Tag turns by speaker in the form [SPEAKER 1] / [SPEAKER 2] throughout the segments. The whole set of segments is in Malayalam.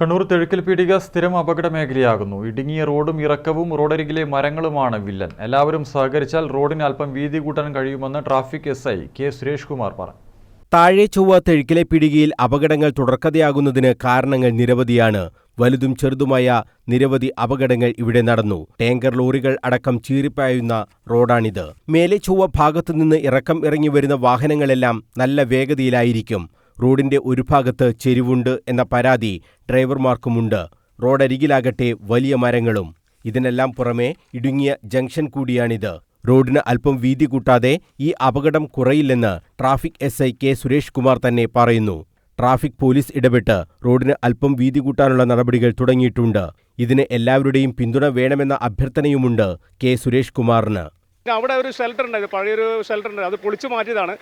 [SPEAKER 1] കണ്ണൂർ തെഴുക്കൽ പീടിക സ്ഥിരം അപകട മേഖലയാകുന്നു ഇടുങ്ങിയ റോഡും ഇറക്കവും റോഡരികിലെ മരങ്ങളുമാണ് വില്ലൻ. എല്ലാവരും സഹകരിച്ചാൽ റോഡിന് അല്പം വീതി കൂട്ടാൻ കഴിയുമെന്ന് traffic S I K Suresh Kumar പറഞ്ഞു.
[SPEAKER 2] താഴെ ചൊവ്വ തെഴുക്കിലെ പിടികയിൽ അപകടങ്ങൾ തുടർക്കഥയാകുന്നതിന് കാരണങ്ങൾ നിരവധിയാണ്. വലുതും ചെറുതുമായ നിരവധി അപകടങ്ങൾ ഇവിടെ നടന്നു. ടാങ്കർ ലോറികൾ അടക്കം ചീറിപ്പായുന്ന റോഡാണിത്. മേലെ ചൊവ്വ ഭാഗത്തുനിന്ന് ഇറക്കം ഇറങ്ങി വരുന്ന വാഹനങ്ങളെല്ലാം നല്ല വേഗതയിലായിരിക്കും. റോഡിന്റെ ഒരു ഭാഗത്ത് ചെരിവുണ്ട് എന്ന പരാതി ഡ്രൈവർമാർക്കുമുണ്ട്. റോഡരികിലാകട്ടെ വലിയ മരങ്ങളും. ഇതിനെല്ലാം പുറമെ ഇടുങ്ങിയ ജംഗ്ഷൻ കൂടിയാണിത്. റോഡിന് അല്പം വീതി കൂട്ടാതെ ഈ അപകടം കുറയില്ലെന്ന് traffic S I K Suresh Kumar തന്നെ പറയുന്നു. ട്രാഫിക് പോലീസ് ഇടപെട്ട് റോഡിന് അല്പം വീതി കൂട്ടാനുള്ള നടപടികൾ തുടങ്ങിയിട്ടുണ്ട്. ഇതിന് എല്ലാവരുടെയും പിന്തുണ വേണമെന്ന അഭ്യർത്ഥനയുമുണ്ട് കെ സുരേഷ് കുമാറിന്.
[SPEAKER 3] അവിടെ ഒരു ഷെൽട്ടർ ഉണ്ടായിരുന്നു പഴയൊരു ഷെൽട്ടർ ഉണ്ട്. അത് പൊളിച്ചു മാറ്റിയതാണ്.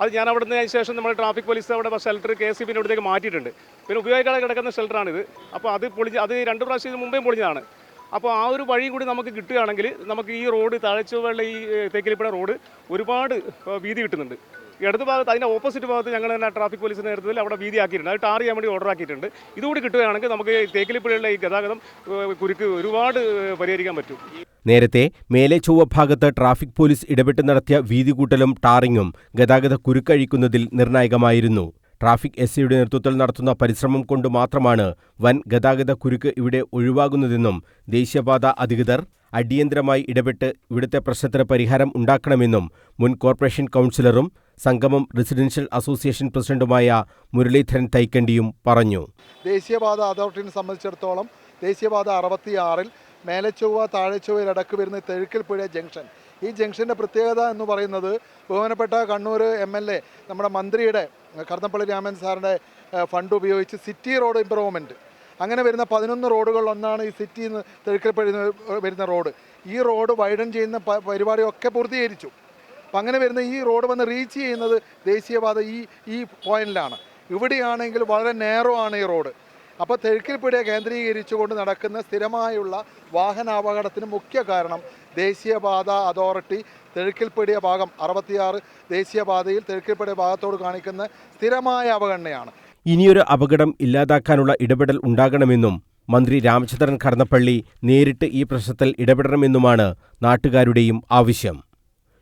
[SPEAKER 3] അത് ഞാൻ അവിടെ നിന്ന് ശേഷം നമ്മൾ ട്രാഫിക് പോലീസ് അവിടെ ഷെൽട്ടർ കെ സി ബിന്റെ മാറ്റിയിട്ടുണ്ട്. പിന്നെ ഉപയോഗിക്കാതെ കിടക്കുന്ന ഷെൽട്ടറാണിത് അപ്പോൾ അത് പൊളിഞ്ഞ് അത് രണ്ട് പ്രാവശ്യം മുമ്പേ പൊളിഞ്ഞതാണ്. അപ്പോൾ ആ ഒരു വഴി കൂടി നമുക്ക് കിട്ടുകയാണെങ്കിൽ നമുക്ക് ഈ റോഡ് താഴച്ചുവയുള്ള ഈ തേക്കിലിപ്പുഴ റോഡ് ഒരുപാട് വീതി കിട്ടുന്നുണ്ട്. ഇടത് ഭാഗത്ത് അതിന്റെ ഓപ്പോസിറ്റ് ഭാഗത്ത് ഞങ്ങൾ തന്നെ ട്രാഫിക് പോലീസിന്റെ നേതൃത്വത്തിൽ അവിടെ വീതി ആക്കിയിട്ടുണ്ട്. അത് ടാർ ചെയ്യാൻ വേണ്ടി ഓർഡർ ആക്കിയിട്ടുണ്ട്. ഇതുകൂടി കിട്ടുകയാണെങ്കിൽ നമുക്ക് തേക്കിലിപ്പുഴയുള്ള ഈ ഗതാഗതം കുരുക്ക് ഒരുപാട് പരിഹരിക്കാൻ പറ്റും.
[SPEAKER 2] നേരത്തെ മേലെ ചൊവ്വ ഭാഗത്ത് ട്രാഫിക് പോലീസ് ഇടപെട്ട് നടത്തിയ വീതികൂട്ടലും ടാറിങ്ങും ഗതാഗത കുരുക്കഴിക്കുന്നതിൽ നിർണായകമായിരുന്നു. ട്രാഫിക് എസ് സിയുടെ നേതൃത്വത്തിൽ നടത്തുന്ന പരിശ്രമം കൊണ്ട് മാത്രമാണ് വൻ ഗതാഗത കുരുക്ക് ഇവിടെ ഒഴിവാകുന്നതെന്നും ദേശീയപാത അധികൃതർ അടിയന്തരമായി ഇടപെട്ട് ഇവിടുത്തെ പ്രശ്നത്തിന് പരിഹാരം ഉണ്ടാക്കണമെന്നും മുൻ കോർപ്പറേഷൻ കൗൺസിലറും സംഗമം റെസിഡൻഷ്യൽ അസോസിയേഷൻ പ്രസിഡന്റുമായ മുരളീധരൻ തൈക്കണ്ടിയും പറഞ്ഞു.
[SPEAKER 4] ദേശീയപാത അതോറിറ്റിനെ സംബന്ധിച്ചിടത്തോളം ദേശീയപാത അറുപത്തിയാറിൽ മേലച്ചൊവ്വ താഴെച്ചൊവ്വയിലടക്ക് വരുന്ന തെഴുക്കൽപ്പുഴ ജംഗ്ഷൻ. ഈ ജംഗ്ഷന്റെ പ്രത്യേകത എന്ന് പറയുന്നത് ബഹുമാനപ്പെട്ട കണ്ണൂർ എം എൽ എ നമ്മുടെ മന്ത്രിയുടെ കടന്നപ്പള്ളി രാമൻ സാറിന്റെ ഫണ്ട് ഉപയോഗിച്ച് സിറ്റി റോഡ് ഇമ്പ്രൂവ്മെന്റ് അങ്ങനെ വരുന്ന പതിനൊന്ന് റോഡുകളിലൊന്നാണ് ഈ സിറ്റിയിൽ നിന്ന് തെഴുക്കൽപ്പുഴ വരുന്ന റോഡ്. ഈ റോഡ് വൈഡൻ ചെയ്യുന്ന പരിപാടിയൊക്കെ പൂർത്തീകരിച്ചു. അപ്പം അങ്ങനെ വരുന്ന ഈ റോഡ് വന്ന് റീച്ച് ചെയ്യുന്നത് ദേശീയപാത ഈ ഈ പോയിന്റിലാണ്. ഇവിടെയാണെങ്കിൽ വളരെ നേരോ ആണ് ഈ റോഡ്. അപ്പോൾ തെഴുക്കിൽപ്പുഴ കേന്ദ്രീകരിച്ചുകൊണ്ട് നടക്കുന്ന സ്ഥിരമായുള്ള വാഹനാപകടത്തിന് മുഖ്യ കാരണം ദേശീയപാത അതോറിറ്റി തെഴുക്കിൽപ്പടിയ ഭാഗം അറുപത്തിയാറ് ദേശീയപാതയിൽ തെഴുക്കിൽപ്പടിയ ഭാഗത്തോട് കാണിക്കുന്ന സ്ഥിരമായ അവഗണനയാണ്.
[SPEAKER 2] ഇനിയൊരു അപകടം ഇല്ലാതാക്കാനുള്ള ഇടപെടൽ ഉണ്ടാകണമെന്നും മന്ത്രി രാമചന്ദ്രൻ കടന്നപ്പള്ളി നേരിട്ട് ഈ പ്രശ്നത്തിൽ ഇടപെടണമെന്നുമാണ് നാട്ടുകാരുടെയും ആവശ്യം.